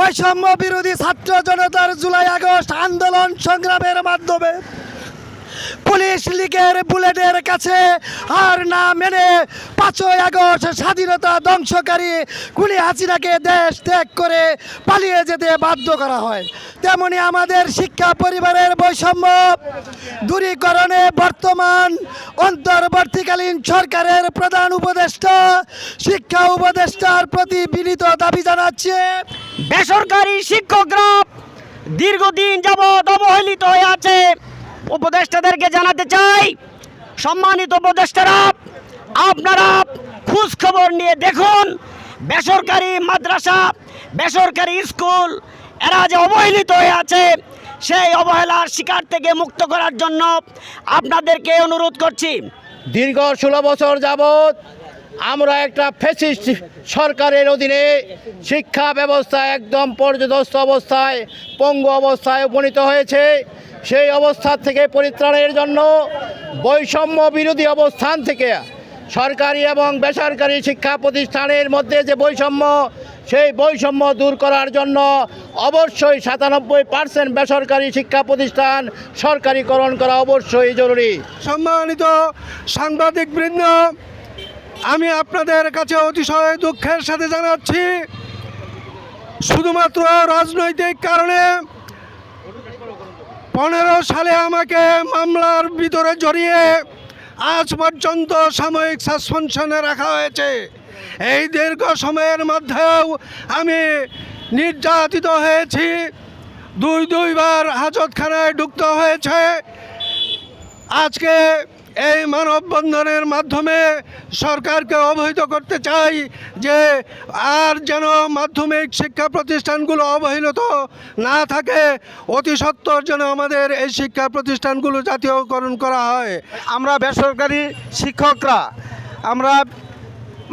বৈষম্য বিরোধী ছাত্র জনতার জুলাই আগস্ট আন্দোলন সংগ্রামের মাধ্যমে পুলিশ লীগের বুলেটের কাছে আর না মেনে পাঁচই আগস্ট স্বাধীনতা ধ্বংসকারী কুলি হাসিনাকে দেশ ত্যাগ করে পালিয়ে যেতে বাধ্য করা হয়। তেমনি আমাদের শিক্ষা পরিবারের বৈষম্য দূরীকরণে বর্তমান অন্তর্বর্তীকালীন সরকারের প্রধান উপদেষ্টা শিক্ষা উপদেষ্টার প্রতি বিনীত দাবি জানাচ্ছে। বেসরকারি শিক্ষকরা দীর্ঘদিন যাবৎ অবহেলিত হয়ে আছে। উপদেষ্টাদেরকে জানাতে চাই, সম্মানিত উপদেষ্টারা, আপনারা খোঁজ খবর নিয়ে দেখুন, বেসরকারি মাদ্রাসা, বেসরকারি স্কুল, এরা যে অবহেলিত হয়ে আছে, সেই অবহেলার শিকার থেকে মুক্ত করার জন্য আপনাদেরকে অনুরোধ করছি। দীর্ঘ ষোলো বছর যাবৎ আমরা একটা ফেসিস্ট সরকারের অধীনে শিক্ষা ব্যবস্থা একদম পর্যদস্ত অবস্থায়, পঙ্গু অবস্থায় উপনীত হয়েছে। সেই অবস্থা থেকে পরিত্রাণের জন্য বৈষম্য বিরোধী অবস্থান থেকে সরকারি এবং বেসরকারি শিক্ষা প্রতিষ্ঠানের মধ্যে যে বৈষম্য, সেই বৈষম্য দূর করার জন্য অবশ্যই সাতানব্বই পার্সেন্ট বেসরকারি শিক্ষা প্রতিষ্ঠান সরকারিকরণ করা অবশ্যই জরুরি। সম্মানিত সাংবাদিক বৃন্দ আমি আপনাদের কাছে অতিশয় দুঃখের সাথে জানাচ্ছি, শুধুমাত্র রাজনৈতিক কারণে পনেরো সালে আমাকে মামলার ভিতরে জড়িয়ে আজ পর্যন্ত সাময়িক সাসপেনশনে রাখা হয়েছে। এই দীর্ঘ সময়ের মধ্যেও আমি নির্যাতিত হয়েছি। দুই দুইবার হাজতখানায় ঢুকতে হয়েছে। আজকে এই মানববন্ধনের মাধ্যমে সরকারকে অবহিত করতে চাই যে আর যেন মাধ্যমিক শিক্ষা প্রতিষ্ঠানগুলো অবহেলিত না থাকে, অতি সত্বর যেন আমাদের এই শিক্ষা প্রতিষ্ঠানগুলো জাতীয়করণ করা হয়। আমরা বেসরকারি শিক্ষকরা, আমরা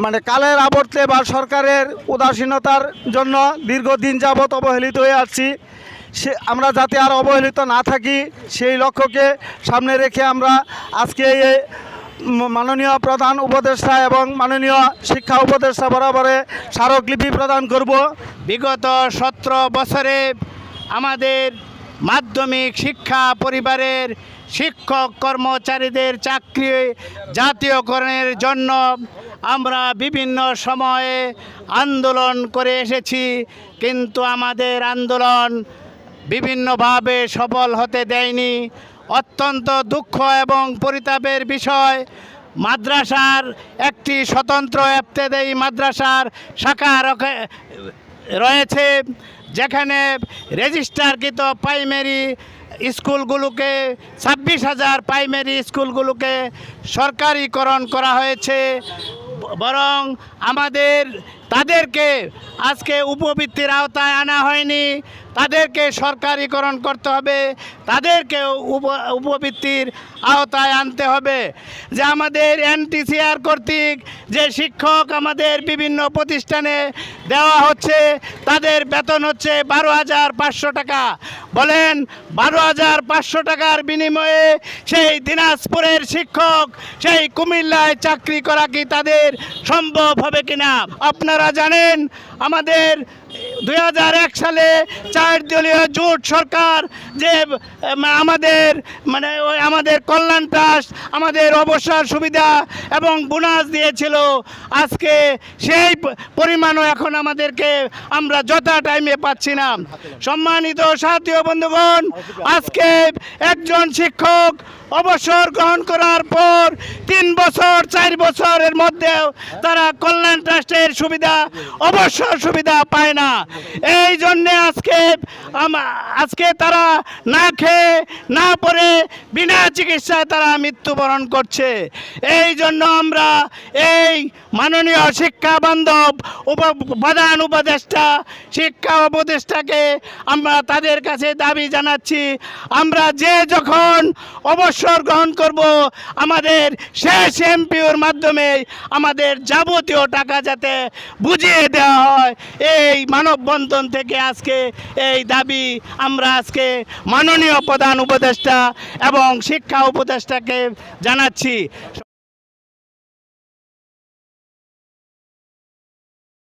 মানে কালের আবর্তে বা সরকারের উদাসীনতার জন্য দীর্ঘদিন যাবৎ অবহেলিত হয়ে আসছি সে আমরা যাতে আর অবহেলিত না থাকি, সেই লক্ষ্যকে সামনে রেখে আমরা আজকে এই মাননীয় প্রধান উপদেষ্টা এবং মাননীয় শিক্ষা উপদেষ্টা বরাবরে স্মারকলিপি প্রদান করব। বিগত সতেরো বছরে আমাদের মাধ্যমিক শিক্ষা পরিবারের শিক্ষক কর্মচারীদের চাকরি জাতীয়করণের জন্য আমরা বিভিন্ন সময়ে আন্দোলন করে এসেছি, কিন্তু আমাদের আন্দোলন বিভিন্নভাবে সফল হতে দেয়নি। অত্যন্ত দুঃখ এবং পরিতাপের বিষয়। মাদ্রাসার একটি স্বতন্ত্র এফতেদেই মাদ্রাসার শাখা রয়েছে, যেখানে রেজিস্টারকৃত প্রাইমারি স্কুলগুলোকে, ছাব্বিশ হাজার প্রাইমারি স্কুলগুলোকে সরকারিকরণ করা হয়েছে। বরং আমাদের, তাদেরকে আজকে উপবৃত্তির আওতায় আনা হয়নি। তাদেরকে সরকারিকরণ করতে হবে তাদেরকে উপ, উপবৃত্তির আওতায় আনতে হবে। যে আমাদের এনটিসিআর কর্তৃক যে শিক্ষক আমাদের বিভিন্ন প্রতিষ্ঠানে দেওয়া হচ্ছে, তাদের বেতন হচ্ছে বারো হাজার পাঁচশো টাকা। বলেন, বারো হাজার পাঁচশো টাকার বিনিময়ে সেই দিনাজপুরের শিক্ষক, সেই কুমিল্লায় চাকরি করা কি তাদের সম্ভব হবে কিনা? আপনারা জানেন, আমাদের দু হাজার এক সালে চার দলীয় জোট সরকার, যে আমাদের মানে আমাদের কল্যাণ ট্রাস্ট, আমাদের অবসর সুবিধা এবং বোনাস দিয়েছিল। আজকে সেই পরিমাণও এখন আমাদেরকে আমরা যথা টাইমে পাচ্ছি না। সম্মানিত সাথী ও বন্ধুগণ, আজকে একজন শিক্ষক অবসর গ্রহণ করার পর তিন বছর, চার বছরের মধ্যেও তারা কল্যাণ ট্রাস্টের সুবিধা, অবসর সুবিধা পায় না। এই জন্যে আজকে আজকে তারা না খেয়ে, না পরে বিনা চিকিৎসায় তারা মৃত্যুবরণ করছে। এই জন্য আমরা এই মাননীয় শিক্ষা বান্ধব উপ প্রধান উপদেষ্টা, শিক্ষা উপদেষ্টাকে আমরা তাদের কাছে দাবি জানাচ্ছি। আমরা যে যখন অবসর গ্রহণ করব, আমাদের শেষ এমপিওর মাধ্যমে আমাদের যাবতীয় টাকা যাতে বুঝিয়ে দেওয়া হয়, এই মানববন্ধন থেকে আজকে এই দাবি আমরা আজকে মাননীয় প্রধান উপদেষ্টা এবং শিক্ষা উপদেষ্টাকে জানাচ্ছি।